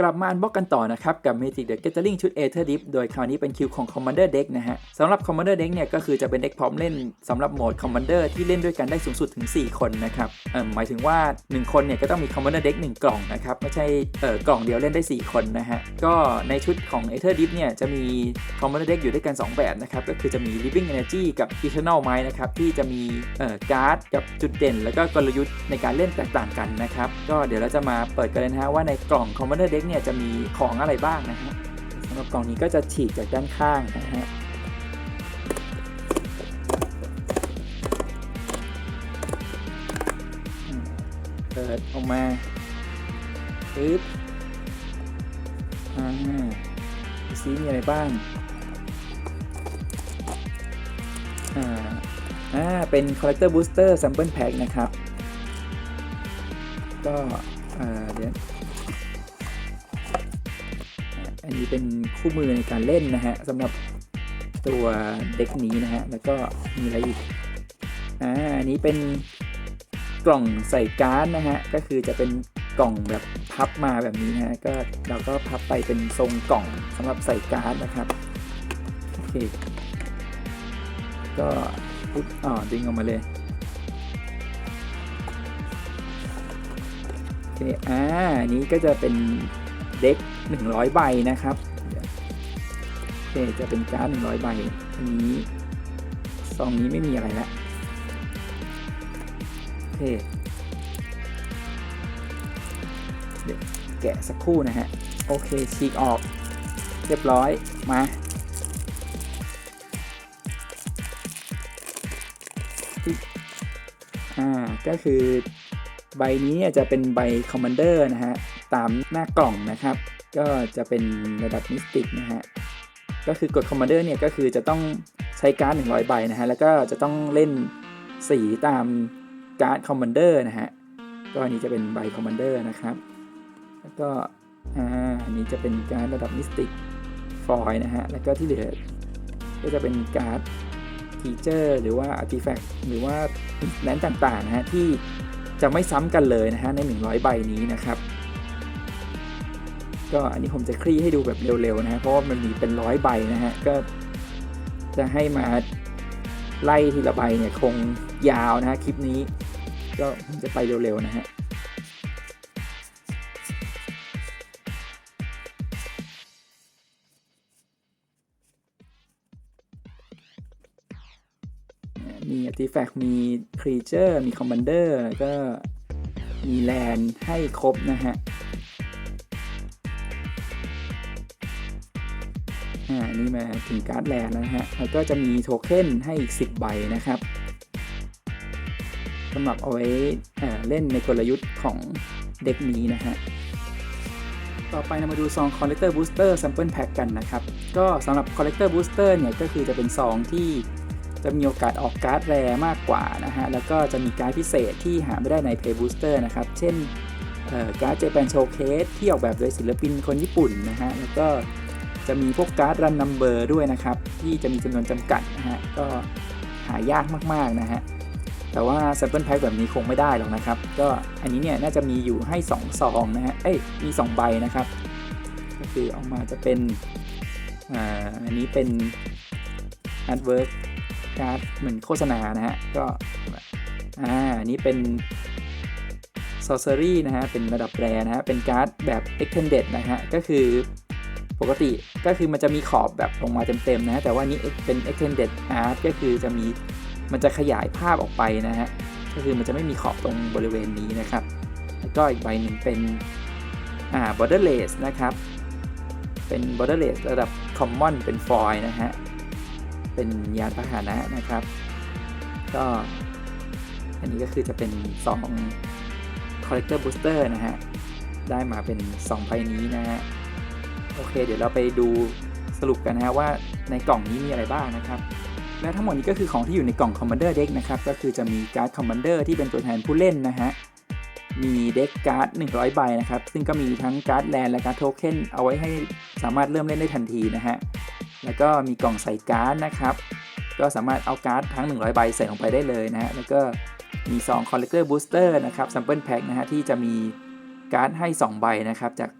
กลับมาอันบ็อกกันต่อนะครับ กับ Magic the Gathering ชุด Aether Dip โดยคราวนี้เป็นคิวของ Commander Deck นะฮะสำหรับ Commander Deck เนี่ยก็คือจะเป็นเด็กพร้อมเล่นสำหรับโหมด Commander ที่เล่นด้วยกันได้สูงสุดถึง 4 คนนะครับเอ่อหมายถึงว่า 1 คนเนี่ยก็ต้องมี Commander Deck 1 กล่องนะครับ ไม่ใช่เอ่อกล่องเดียวเล่นได้ 4 คนนะฮะ ก็ในชุดของ Aether Dip เนี่ยจะมี Commander Deck อยู่ด้วยกัน 2 แบบนะครับ ก็คือจะมี Living Energy กับ Eternal Mind นะครับที่จะมีเอ่อการ์ดกับจุดเด่น แล้วก็กลยุทธ์ในการเล่นแตกต่างกันนะครับก็เดี๋ยวเราจะมาเปิดกันเลยนะฮะว่าในกล่อง Commander Deck เนี่ยจะมีของอะไรบ้างนะฮะสำหรับกล่องนี้ก็จะฉีกจากด้านข้างนะฮะเปิดออกมาปึ๊บอ่าดูซิมีอะไรบ้าง อ่า อ่า เป็น Collector Booster Sample Pack นะครับ ก็ อ่า เดี๋ยว อันนี้เป็นคู่มือในการเล่นนะฮะสำหรับตัวเด็กนี้นะฮะ แล้วก็มีอะไรอีก อ่า อันนี้เป็นกล่องใส่การ์ดนะฮะ ก็คือจะเป็นกล่องแบบพับมาแบบนี้นะฮะ ก็เราก็พับไปเป็นทรงกล่องสำหรับใส่การ์ดนะครับ โอเค ก็ปุ๊บอ๋อดึงออกมาเลยโอเคอ่า อันนี้ก็จะเป็นเด็ก 100 ใบนะครับเคจะเป็นการ์ด100 ใบอันนี้ซองนี้ไม่มีอะไรแล้วเคเดี๋ยวแกะสักครู่นะฮะ โอเคฉีกออก เรียบร้อยมาอ่าก็คือใบนี้จะเป็นใบคอมมานเดอร์นะฮะ ตามหน้ากล่องนะครับ ก็จะเป็นระดับมิสติกนะฮะ ก็คือกดคอมมานเดอร์เนี่ยก็คือจะต้องใช้การ์ด100 ใบนะฮะ แล้วก็จะต้องเล่นสีตามการ์ดคอมมานเดอร์นะฮะ ก็อันนี้จะเป็นใบคอมมานเดอร์นะครับ แล้วก็อ่าอันนี้จะเป็นการ์ดระดับมิสติกฟอยนะฮะ แล้วก็ที่เหลือก็จะเป็นการ์ดทีเจอร์หรือว่าอาร์ติแฟกต์หรือว่าแลนต่างๆนะฮะที่จะไม่ซ้ำกันเลยนะฮะใน 100 ใบนี้นะครับ ก็อันนี้ผมจะคลี่ให้ดูแบบเร็วๆนะฮะเพราะว่ามันมีเป็นร้อยใบนะฮะก็จะให้มาไล่ทีละใบเนี่ยคงยาวนะฮะคลิปนี้ ก็ผมจะไปเร็วๆนะฮะมีอาร์ติแฟกต์มีครีเจอร์มีคอมมานเดอร์ก็มีแลนให้ครบนะฮะ อ่านี่มาถึงการ์ดแลนด์นะฮะแล้วก็จะมีโทเค็นให้อีก 10 ใบนะครับสำหรับเอาไว้เล่นในกลยุทธ์ของเด็กนี้นะฮะต่อไปเรามาดูซอง Collector Booster Sample Pack กันนะครับ ก็สำหรับ Collector Booster เนี่ยก็คือจะเป็นซองที่จะมีโอกาสออกการ์ดแรมากกว่านะฮะ แล้วก็จะมีการ์ดพิเศษที่หาไม่ได้ใน Play Booster นะครับ เช่นการ์ดเจแปนโชว์เคสที่ออกแบบโดยศิลปินคนญี่ปุ่นนะฮะ แล้วก็ จะมีพวกการ์ดรันนัมเบอร์ด้วยนะครับ ที่จะมีจำนวนจำกัดนะฮะก็หายากมากๆนะฮะแต่ว่า Sample Pack แบบนี้คงไม่ได้หรอกนะครับ ก็อันนี้เนี่ยน่าจะมีอยู่ให้2ซองนะฮะเอ้ยมี 2 ใบนะครับ ก็คือออกมาจะเป็นอ่าอันนี้เป็น Adverse การ์ดเหมือนโฆษณานะฮะก็อ่าอันนี้เป็น Sorcery นะฮะเป็นระดับแรนะฮะเป็นการ์ดแบบ Extended นะฮะก็คือ ปกติก็คือมันจะมีขอบแบบลงมาเต็มๆนะฮะแต่ว่านี้เป็น Extended Art ก็คือจะมีมันจะขยายภาพออกไปนะฮะก็คือมันจะไม่มีขอบตรงบริเวณนี้นะครับแล้วก็อีกใบหนึ่งเป็นอ่า Borderless นะครับเป็น Borderless ระดับ Common เป็น Foil นะฮะเป็นยานพาหนะนะครับ ก็อันนี้ก็คือจะเป็น2 Collector Booster นะฮะได้มาเป็น 2 ใบนี้นะฮะ โอเค เดี๋ยวเราไปดูสรุปกันนะฮะว่าในกล่องนี้มีอะไรบ้างนะครับ และทั้งหมดนี้ก็คือของที่อยู่ในกล่อง Commander Deck นะครับ ก็คือจะมีการ์ด Commander ที่เป็นตัวแทนผู้เล่นนะฮะ มีเด็กการ์ด 100 ใบนะครับ ซึ่งก็มีทั้งการ์ดแลนและการ์ดโทเค็นเอาไว้ให้สามารถเริ่มเล่นได้ทันทีนะฮะ แล้วก็มีกล่องใส่การ์ดนะครับ ก็สามารถเอาการ์ดทั้ง 100 ใบใส่ลงไปได้เลยนะฮะ แล้วก็มีซอง Collector Booster นะครับ Sample Pack นะฮะที่จะมีการ์ดให้ 2 ใบนะครับจาก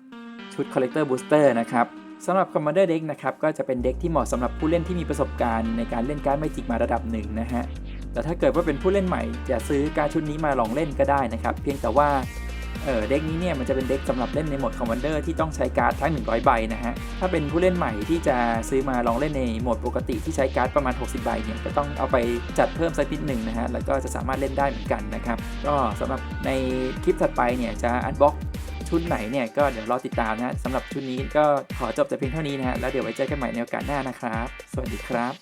ชุด Collector Booster นะครับสำหรับ Commander Deck นะครับก็จะเป็นเด็กที่เหมาะสำหรับผู้เล่นที่มีประสบการณ์ในการเล่นการ์ดไมจิกมาระดับหนึ่งนะฮะแต่ถ้าเกิดว่าเป็นผู้เล่นใหม่จะซื้อการดชุดนี้มาลองเล่นก็ได้นะครับเพียงแต่ว่าเออเด็กนี้เนี่ยมันจะเป็นเด็กสำหรับเล่นในโหมดคอมมานเดอร์ที่ต้องใช้การ์ดทั้ง 100 ใบนะฮะ ถ้าเป็นผู้เล่นใหม่ที่จะซื้อมาลองเล่นในโหมดปกติที่ใช้การ์ดประมาณ 60 ใบเนี่ยก็ต้องเอาไปจัดเพิ่มสักนิดหนึ่งนะฮะ แล้วก็จะสามารถเล่นได้เหมือนกันนะครับ ก็สำหรับในคลิปถัดไปเนี่ยจะอันบ็อก ชุดไหนเนี่ยก็เดี๋ยวรอติดตามนะสำหรับชุดนี้ก็ขอจบแต่เพียงเท่านี้นะฮะแล้วเดี๋ยวไว้เจอกันใหม่ในโอกาสหน้านะครับ สวัสดีครับ